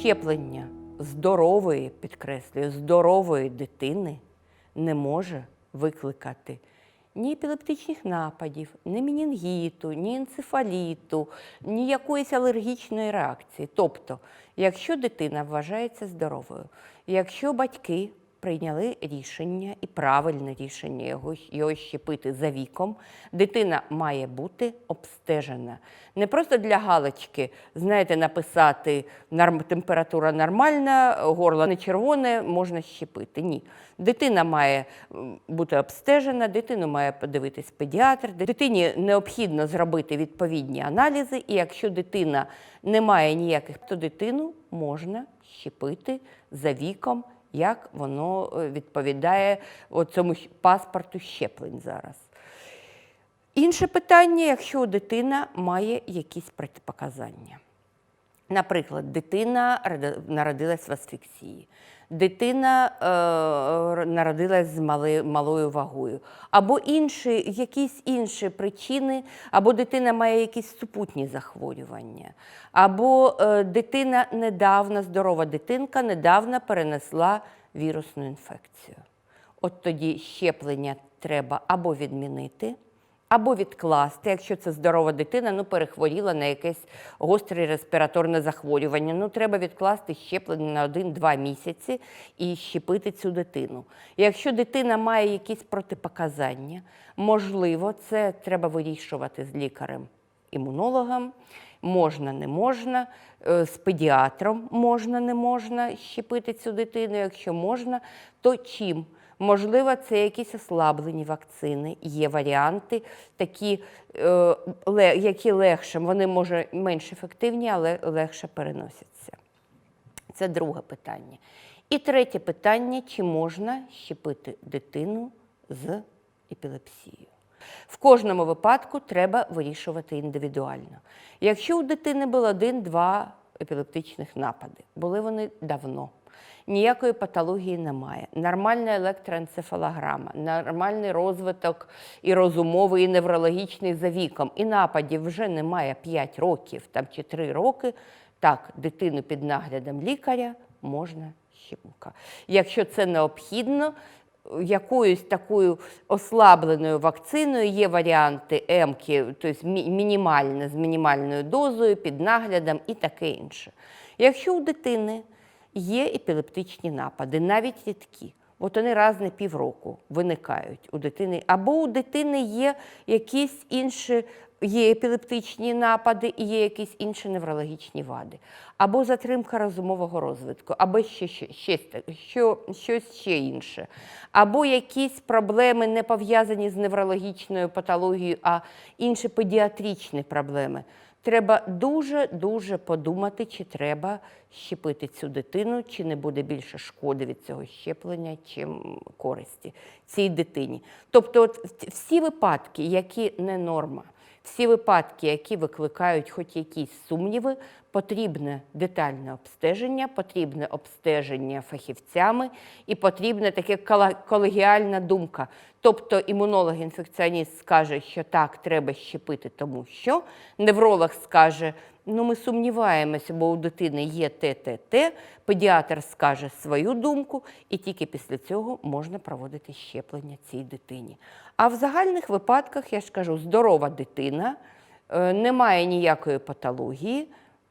щеплення здорової, підкреслюю, здорової дитини не може викликати ні епілептичних нападів, ні менінгіту, ні енцефаліту, ні якоїсь алергічної реакції. Тобто, якщо дитина вважається здоровою, якщо батьки прийняли рішення і правильне рішення його, його щепити за віком, дитина має бути обстежена. Не просто для галочки, знаєте, написати температура нормальна, горло не червоне, можна щепити. Ні. Дитина має бути обстежена, дитину має подивитись педіатр. Дитині необхідно зробити відповідні аналізи, і якщо дитина не має ніяких, то дитину можна щепити за віком, як воно е, відповідає цьому паспорту щеплень зараз. Інше питання, якщо дитина має якісь протипоказання. Наприклад, дитина народилась в асфіксії, дитина е, народилась з мали, малою вагою, або інші, якісь інші причини, або дитина має якісь супутні захворювання, або е, дитина недавно, здорова дитинка, недавно перенесла вірусну інфекцію. От тоді щеплення треба або відмінити, або відкласти, якщо це здорова дитина, ну перехворіла на якесь гостре респіраторне захворювання. Ну треба відкласти щеплення на 1-2 місяці і щепити цю дитину. Якщо дитина має якісь протипоказання, можливо, це треба вирішувати з лікарем імунологом. Можна, не можна, е, з педіатром можна, не можна щепити цю дитину. Якщо можна, то чим? Можливо, це якісь ослаблені вакцини, є варіанти, такі, е, які легше, вони може менш ефективні, але легше переносяться. Це друге питання. І третє питання: чи можна щепити дитину з епілепсією? В кожному випадку треба вирішувати індивідуально. Якщо у дитини було один-два епілептичних напади, були вони давно. Ніякої патології немає. Нормальна електроенцефалограма, нормальний розвиток і розумовий, і неврологічний за віком. І нападів вже немає 5 років там, чи 3 роки. Так, дитину під наглядом лікаря можна щепка. Якщо це необхідно, якоюсь такою ослабленою вакциною є варіанти емки, тобто мі- мінімальне з мінімальною дозою, під наглядом і таке інше. Якщо у дитини є епілептичні напади, навіть рідкі, от вони раз на півроку виникають у дитини, або у дитини є якісь інші є епілептичні напади і є якісь інші неврологічні вади, або затримка розумового розвитку, або ще, ще, ще, що, щось ще інше, або якісь проблеми не пов'язані з неврологічною патологією, а інші педіатричні проблеми. Треба дуже-дуже подумати, чи треба щепити цю дитину, чи не буде більше шкоди від цього щеплення, чим користі цій дитині. Тобто, от всі випадки, які не норма, всі випадки, які викликають хоч якісь сумніви, потрібне детальне обстеження, потрібне обстеження фахівцями і потрібна така колегіальна думка. Тобто імунолог-інфекціоніст скаже, що так, треба щепити, тому що невролог скаже, ну ми сумніваємося, бо у дитини є те, те, те. Педіатр скаже свою думку, і тільки після цього можна проводити щеплення цій дитині. А в загальних випадках, я ж кажу, здорова дитина, е, немає ніякої патології,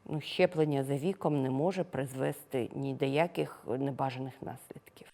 ну, щеплення за віком не може призвести ні до яких небажаних наслідків.